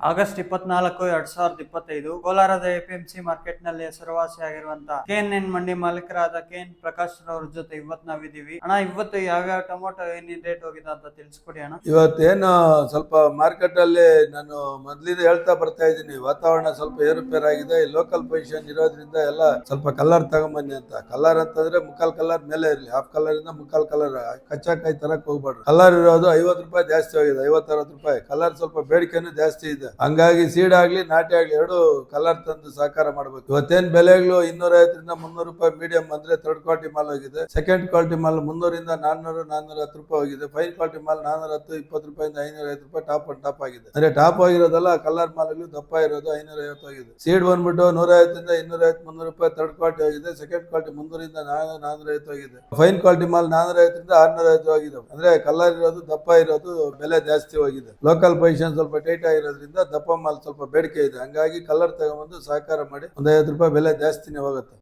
August ಇಪ್ಪತ್ನಾಲ್ಕು, ಎರಡ್ ಸಾವಿರದ ಇಪ್ಪತ್ತೈದು, ಕೋಲಾರದ ಎಪಿಎಂಸಿ ಮಾರ್ಕೆಟ್ನಲ್ಲಿ ಹೆಸರುವಾಸಿಯಾಗಿರುವಂತಹ ಕೆಎನ್ ಎನ್ ಮಂಡಿ ಮಾಲೀಕರಾದ ಕೆ ಎನ್ ಪ್ರಕಾಶ್ ರವ್ರ ಜೊತೆ ಇವತ್ತು ನಾವಿದೀವಿ ಅಣ್ಣ, ಇವತ್ತು ಯಾವ್ಯಾವ ಟೊಮೊಟೊ ಏನೇನ್ ರೇಟ್ ಹೋಗಿದೆ ಅಂತ ತಿಳಿಸ್ಕೊಡಿ ಅಣ್ಣ. ಇವತ್ತೇನು ಸ್ವಲ್ಪ ಮಾರ್ಕೆಟ್ ಅಲ್ಲಿ ನಾನು ಮೊದ್ಲಿಂದ ಹೇಳ್ತಾ ಬರ್ತಾ ಇದ್ದೀನಿ. ವಾತಾವರಣ ಸ್ವಲ್ಪ ಏರುಪೇರ್ ಆಗಿದೆ. ಲೋಕಲ್ ಪೊಸಿಷನ್ ಇರೋದ್ರಿಂದ ಎಲ್ಲ ಸ್ವಲ್ಪ ಕಲರ್ ತಗೊಂಬನ್ನಿ ಅಂತ. ಕಲರ್ ಅಂತಂದ್ರೆ ಮುಕ್ಕಾಲ್ ಕಲರ್ ಮೇಲೆ ಇರಲಿ. ಹಾಫ್ ಕಲರಿಂದ ಮುಕ್ಕಾಲ್ ಕಲರ್ ಕಚ್ಚಾಕಾಯಿ ತರಕ್ ಹೋಗ್ಬಾರ್ದು ಕಲರ್ ಇರೋದು ಐವತ್ತು ರೂಪಾಯಿ ಜಾಸ್ತಿ ಹೋಗಿದೆ ಐವತ್ತರವತ್ತು ರೂಪಾಯಿ. ಕಲರ್ ಸ್ವಲ್ಪ ಬೇಡಿಕೆನೂ ಜಾಸ್ತಿ ಇದೆ. ಹಂಗಾಗಿ ಸೀಡ್ ಆಗ್ಲಿ, ನಾಟಿ ಆಗ್ಲಿ ಎರಡು ಕಲರ್ ತಂದು ಸಹಕಾರ ಮಾಡ್ಬೇಕು. ಇವತ್ತೇನ್ ಬೆಲೆಗಳು ಇನ್ನೂರ ಐವತ್ತರಿಂದ ಮುನ್ನೂರು ರೂಪಾಯಿ ಮೀಡಿಯಂ ಅಂದ್ರೆ ಥರ್ಡ್ ಕ್ವಾಲಿಟಿ ಮಾಲ್ ಹೋಗಿದೆ. ಸೆಕೆಂಡ್ ಕ್ವಾಲಿಟಿ ಮಾಲ್ ಮುನ್ನೂರಿಂದ ನಾನ್ನೂರು ನಾನ್ನೂರ ಹತ್ತು ರೂಪಾಯಿ ಹೋಗಿದೆ. ಫೈನ್ ಕ್ವಾಲಿಟಿ ಮಾಲ್ ನಾನ್ನೂರ ಹತ್ತು, ಇಪ್ಪತ್ತು ರೂಪಾಯಿಂದ ಐನೂರ ಐವತ್ತು ರೂಪಾಯಿ ಟಾಪ್ ಅಂಡ್ ಟಾಪ್ ಆಗಿದೆ. ಅಂದ್ರೆ ಟಾಪ್ ಆಗಿರೋದಲ್ಲ ಕಲರ್ ಮಾಲ್ಗಳು ದಪ್ಪ ಇರೋದು ಐನೂರ ಐವತ್ತು ಆಗಿದೆ. ಸೀಡ್ ಬಂದ್ಬಿಟ್ಟು ನೂರ ಐವತ್ತರಿಂದ ಇನ್ನೂರ ಐವತ್ತು, ಮುನ್ನೂರು ರೂಪಾಯಿ ಥರ್ಡ್ ಕ್ವಾಲಿಟಿ ಆಗಿದೆ. ಸೆಕೆಂಡ್ ಕ್ವಾಲಿಟಿ ಮುನ್ನೂರಿಂದ ನಾನ್ನೂರ ನಾನ್ನೂರ ಐವತ್ತು ಆಗಿದೆ. ಫೈನ್ ಕ್ವಾಲಿಟಿ ಮಾಲ್ ನಾನ್ನೂರ ಐವತ್ತರಿಂದ ಆರ್ನೂರ ಐವತ್ತು ಆಗಿದೆ. ಅಂದ್ರೆ ಕಲರ್ ಇರೋದು, ದಪ್ಪ ಇರೋದು, ಬೆಲೆ ಜಾಸ್ತಿ ಹೋಗಿದೆ. ಲೋಕಲ್ ಪೊಸಿಷನ್ ಸ್ವಲ್ಪ ಟೈಟ್ ಆಗಿರೋದ್ರಿಂದ ದಪ್ಪ ಮಾಲ್ ಸ್ವಲ್ಪ ಬೇಡಿಕೆ ಇದೆ. ಹಂಗಾಗಿ ಕಲರ್ ತಗೊಂಡ್ಬಂದು ಸಹಕಾರ ಮಾಡಿ ಒಂದ್ ಐವತ್ತು ರೂಪಾಯಿ ಬೆಲೆ ಜಾಸ್ತಿನೇ ಹೋಗುತ್ತೆ.